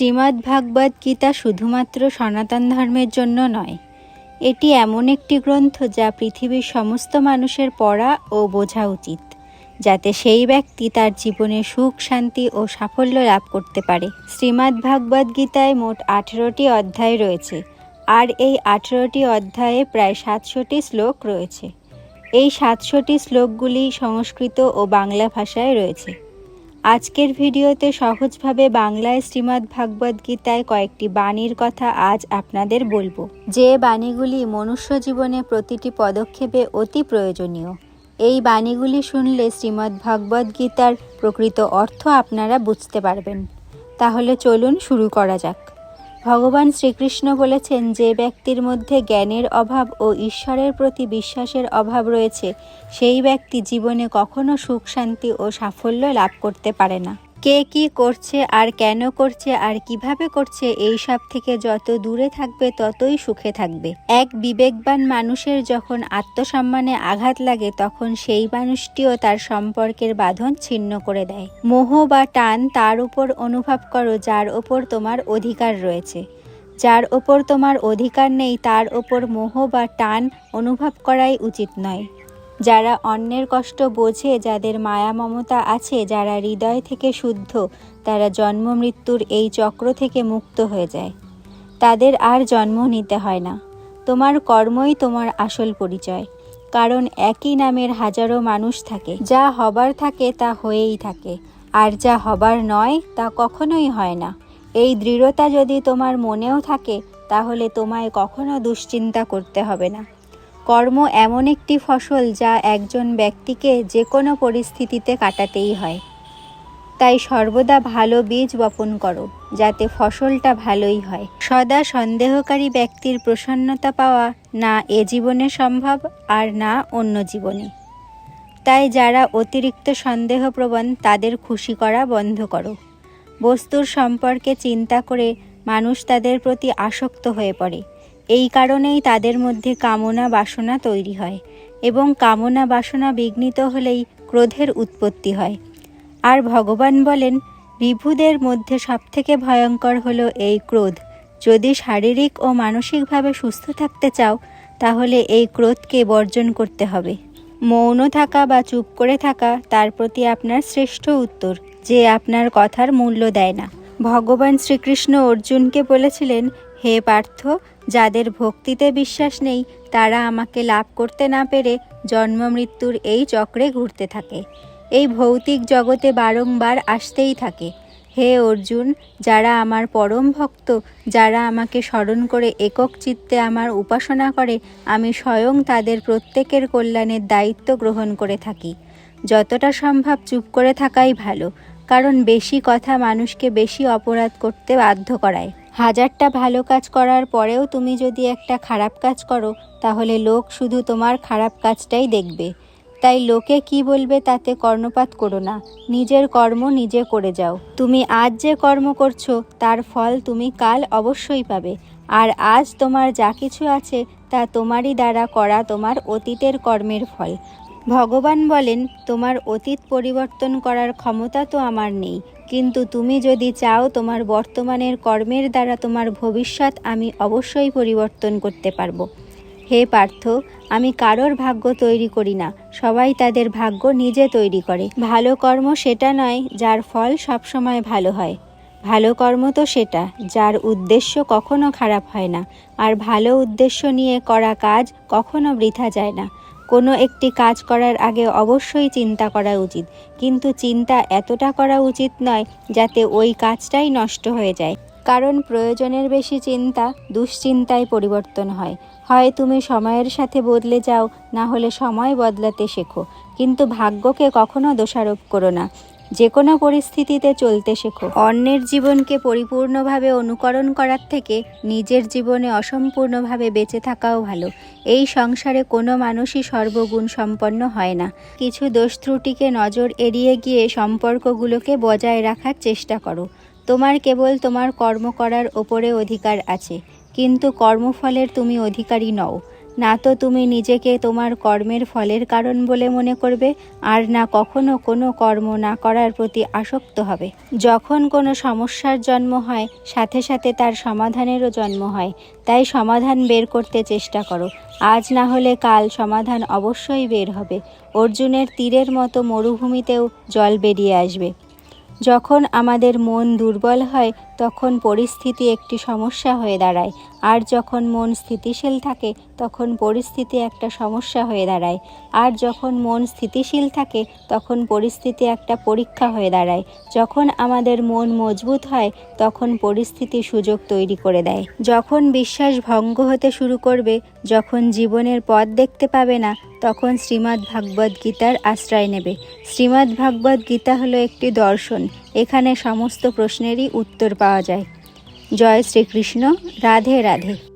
শ্রীমদ্ ভাগবত গীতা শুধুমাত্র সনাতন ধর্মের জন্য নয়, এটি এমন একটি গ্রন্থ যা পৃথিবীর সমস্ত মানুষের পড়া ও বোঝা উচিত, যাতে সেই ব্যক্তি তার জীবনে সুখ, শান্তি ও সাফল্য লাভ করতে পারে। শ্রীমদ্ ভাগবত গীতায় মোট আঠেরোটি অধ্যায় রয়েছে, আর এই আঠেরোটি অধ্যায়ে প্রায় সাতশোটি শ্লোক রয়েছে। এই সাতশোটি শ্লোকগুলি সংস্কৃত ও বাংলা ভাষায় রয়েছে। আজকের ভিডিওতে সহজভাবে বাংলায় শ্রীমদ্ ভাগবত গীতায় কয়েকটি বাণীর কথা আজ আপনাদের বলব। যে বাণীগুলি মনুষ্য জীবনে প্রতিটি পদক্ষেপে অতি প্রয়োজনীয়, এই বাণীগুলি শুনলে শ্রীমদ্ ভাগবত গীতার প্রকৃত অর্থ আপনারা বুঝতে পারবেন। তাহলে চলুন শুরু করা যাক। ভগবান শ্রীকৃষ্ণ বলেছেন, যে ব্যক্তির মধ্যে জ্ঞানের অভাব ও ঈশ্বরের প্রতি বিশ্বাসের অভাব রয়েছে, সেই ব্যক্তি জীবনে কখনো সুখ, শান্তি ও সাফল্য লাভ করতে পারে না। কে কি করছে, আর কেন করছে, আর কীভাবে করছে, এই সব থেকে যত দূরে থাকবে ততই সুখে থাকবে। এক বিবেকবান মানুষের যখন আত্মসম্মানে আঘাত লাগে, তখন সেই মানুষটিও তার সম্পর্কের বাঁধন ছিন্ন করে দেয়। মোহ বা টান তার উপর অনুভব করো, যার ওপর তোমার অধিকার রয়েছে। যার ওপর তোমার অধিকার নেই, তার ওপর মোহ বা টান অনুভব করাই উচিত নয়। যারা অন্যের কষ্ট বোঝে, যাদের মায়া মমতা আছে, যারা হৃদয় থেকে শুদ্ধ, তারা জন্ম মৃত্যুর এই চক্র থেকে মুক্ত হয়ে যায়। তাদের আর জন্ম নিতে হয় না। তোমার কর্মই তোমার আসল পরিচয়, কারণ একই নামের হাজারো মানুষ থাকে। যা হবার থাকে, তা হয়েই থাকে, আর যা হবার নয়, তা কখনোই হয় না। এই দৃঢ়তা যদি তোমার মনেও থাকে, তাহলে তোমায় কখনো দুশ্চিন্তা করতে হবে না। কর্ম এমন একটি ফসল যা একজন ব্যক্তিকে যে কোনো পরিস্থিতিতে কাটাতেই হয়। তাই সর্বদা ভালো বীজ বপন করো, যাতে ফসলটা ভালোই হয়। সদা সন্দেহকারী ব্যক্তির প্রসন্নতা পাওয়া না এ জীবনে সম্ভব আর না অন্য জীবনে। তাই যারা অতিরিক্ত সন্দেহপ্রবণ, তাদের খুশি করা বন্ধ করো। বস্তুর সম্পর্কে চিন্তা করে মানুষ তাদের প্রতি আসক্ত হয়ে পড়ে। এই কারণেই তাদের মধ্যে কামনা বাসনা তৈরি হয় এবং কামনা বাসনা বিঘ্নিত হলেই ক্রোধের উৎপত্তি হয়। আর ভগবান বলেন, বিভুদের মধ্যে সবথেকে ভয়ঙ্কর হলো এই ক্রোধ। যদি শারীরিক ও মানসিকভাবে সুস্থ থাকতে চাও, তাহলে এই ক্রোধকে বর্জন করতে হবে। মৌন থাকা বা চুপ করে থাকা তার প্রতি আপনার শ্রেষ্ঠ উত্তর, যে আপনার কথার মূল্য দেয় না। ভগবান শ্রীকৃষ্ণ অর্জুনকে বলেছিলেন হে পার্থ, যাদের ভক্তিতে বিশ্বাস নেই, তারা আমাকে লাভ করতে না পেরে জন্ম মৃত্যুর এই চক্রে ঘুরতে থাকে। এই ভৌতিক জগতে বারংবার আসতেই থাকে। হে অর্জুন, যারা আমার পরম ভক্ত, যারা আমাকে স্মরণ করে একক চিত্তে আমার উপাসনা করে, আমি স্বয়ং তাদের প্রত্যেকের কল্যাণের দায়িত্ব গ্রহণ করে থাকি। যতটা সম্ভব চুপ করে থাকাই ভালো, কারণ বেশি কথা মানুষকে বেশি অপরাধ করতে বাধ্য করায়। হাজারটা ভালো কাজ করার পরেও তুমি যদি একটা খারাপ কাজ করো, তাহলে লোক শুধু তোমার খারাপ কাজটাই দেখবে। তাই লোকে কি বলবে তাতে কর্ণপাত করো না, নিজের কর্ম নিজে করে যাও। তুমি আজ যে কর্ম করছ, তার ফল তুমি কাল অবশ্যই পাবে। আর আজ তোমার যা কিছু আছে, তা তোমারই দ্বারা করা তোমার অতীতের কর্মের ফল। ভগবান বলেন, তোমার অতীত পরিবর্তন করার ক্ষমতা তো আমার নেই। কিন্তু তুমি যদি চাও তোমার বর্তমানের কর্মের দ্বারা তোমার ভবিষ্যৎ, আমি অবশ্যই পরিবর্তন করতে পারব। হে পার্থ, আমি কারোর ভাগ্য তৈরি করি না। সবাই তাদের ভাগ্য নিজে তৈরি করে। ভালো কর্ম সেটা নয়, যার ফল সবসময় ভালো হয়। ভালো কর্ম তো সেটা, যার উদ্দেশ্য কখনো খারাপ হয় না। আর ভালো উদ্দেশ্য নিয়ে করা কাজ কখনো বৃথা যায় না। কোনো একটি কাজ করার আগে অবশ্যই চিন্তা করা উচিত। কিন্তু চিন্তা এতটা করা উচিত নয় যাতে ওই কাজটাই নষ্ট হয়ে যায়। কারণ প্রয়োজনের বেশি চিন্তা দুশ্চিন্তায় পরিবর্তন হয়। হয় তুমি সময়ের সাথে বদলে যাও, না হলে সময় বদলাতে শেখো। কিন্তু ভাগ্যকে কখনো দোষারোপ করো না। যে কোনো পরিস্থিতিতে চলতে শেখো। অন্যের জীবনকে পরিপূর্ণভাবে অনুকরণ করার থেকে নিজের জীবনে অসম্পূর্ণভাবে বেঁচে থাকাও ভালো। এই সংসারে কোনো মানুষই সর্বগুণ সম্পন্ন হয় না। কিছু দোষ ত্রুটিকে নজর এড়িয়ে গিয়ে সম্পর্কগুলোকে বজায় রাখার চেষ্টা করো। তোমার কেবল তোমার কর্ম করার ওপরে অধিকার আছে, কিন্তু কর্মফলের তুমি অধিকারী নও। না তো তুমি নিজেকে তোমার কর্মের ফলের কারণ বলে মনে করবে, আর না কখনো কোনো কর্ম না করার প্রতি আসক্ত হবে। যখন কোনো সমস্যার জন্ম হয়, সাথে সাথে তার সমাধানেরও জন্ম হয়। তাই সমাধান বের করতে চেষ্টা করো। আজ না হলে কাল সমাধান অবশ্যই বের হবে। অর্জুনের তীরের মতো মরুভূমিতেও জল বেরিয়ে আসবে। যখন আমাদের মন দুর্বল হয় তখন পরিস্থিতি একটি সমস্যা হয়ে দাঁড়ায়। আর যখন মন স্থিতিশীল থাকে, তখন পরিস্থিতি একটা সমস্যা হয়ে দাঁড়ায়। আর যখন মন স্থিতিশীল থাকে, তখন পরিস্থিতি একটা পরীক্ষা হয়ে দাঁড়ায়। যখন আমাদের মন মজবুত হয়, তখন পরিস্থিতি সুযোগ তৈরি করে দেয়। যখন বিশ্বাস ভঙ্গ হতে শুরু করবে, যখন জীবনের পথ দেখতে পাবে না, তখন শ্রীমদ্ ভাগবত গীতার আশ্রয় নেবে। শ্রীমদ্ ভাগবত গীতা হলো একটি দর্শন। এখানে সমস্ত প্রশ্নেরই উত্তর পাওয়া যায়। জয় শ্রীকৃষ্ণ। রাধে রাধে।